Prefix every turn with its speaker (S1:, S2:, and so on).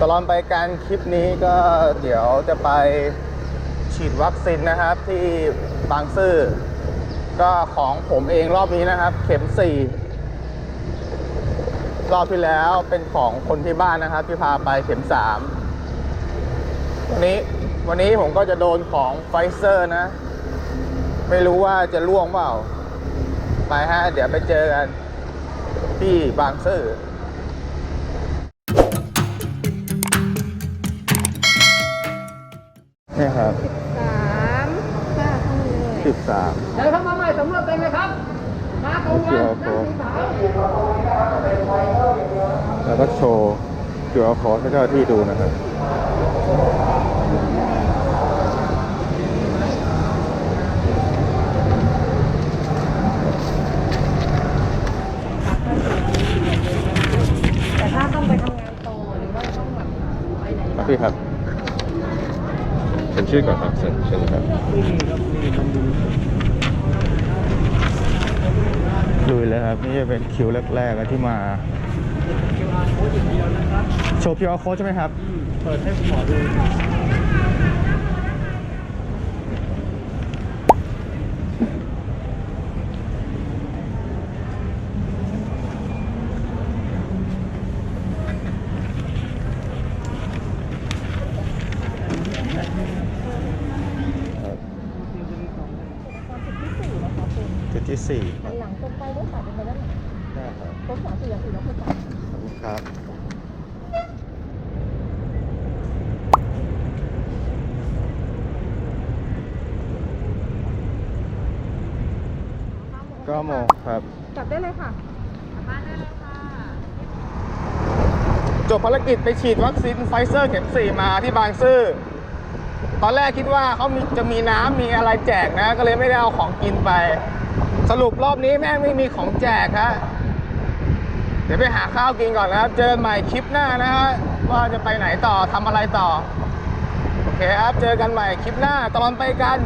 S1: ตลอดไปการคลิปนี้ก็เดี๋ยวจะไปฉีดวัคซีนนะครับที่บางซื่อก็ของผมเองรอบนี้นะครับ เข็มสี่รอบที่แล้วเป็นของคนที่บ้านนะครับ ที่พาไปเข็มสามวันนี้วันนี้ผมก็จะโดนของไฟเซอร์นะ ไม่รู้ว่าจะล่วงเปล่า ไปฮะ เดี๋ยวไปเจอกันที่บางซื่อ เนี่ยครับ
S2: สามค่ะเข้ามาเลย
S1: สิบสาม
S3: เดินเข้ามาใหม่สำรวจเต็มเลยครับ มาตรงวันหน้าสีขาว
S1: แล้วก็โชว์เกี่ยวกับคอร์สให้เจ้าหน้าที่ดูนะครับ
S2: แต่ถ้าต้องไปทำงานต่อหรือว่าต้องแบบไปไหน
S1: ครับพี่ครับ เป็นชื่อก่อนครับเชิญเชิญครับลุยเลยครับ นี่จะเป็นคิวแรกๆที่มาโชว์ QR code ใช่ไหมครับ
S3: เปิดให้หมอดู
S1: ที่สี่
S2: หันหลังตรงไปรถสายเป็นไปด้านหลัง
S1: ได้ครับ
S2: รถสายสี่อย่างอื่นเราคือตัด
S1: ขอบคุณครับก็โมงครับ
S2: กลับได้เลยค่ะ
S1: จบภารกิจไปฉีดวัคซีนไฟเซอร์เข็มสี่มาที่บางซื่อตอนแรกคิดว่าเขามีจะมีน้ำมีอะไรแจกนะ ก็เลยไม่ได้เอาของกินไป สรุปรอบนี้แม่งไม่มีของแจกฮะเดี๋ยวไปหาข้าวกินก่อนนะครับ เจอกันใหม่คลิปหน้านะฮะว่าจะไปไหนต่อทำอะไรต่อ โอเคครับ เจอกันใหม่คลิปหน้าตลอนไปกัน